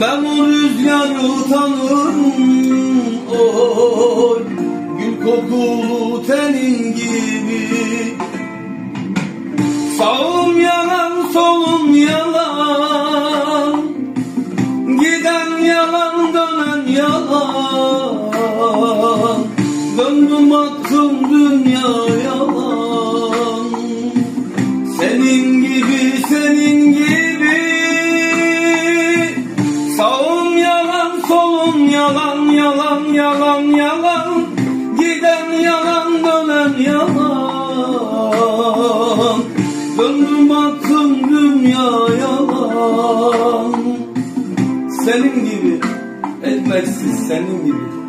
Ben o rüzgarı tanırım Oy Gül kokulu tenin gibi. Sağım yalan solum yalan. Giden yalan dönen yalan. Döndüm attım dünya yalan Senin gibi senin gibi solum yalan yalan yalan yalan. Giden yalan dönen yalan. Döndüm attım dünya yalan. Senin gibi ekmeksiz senin gibi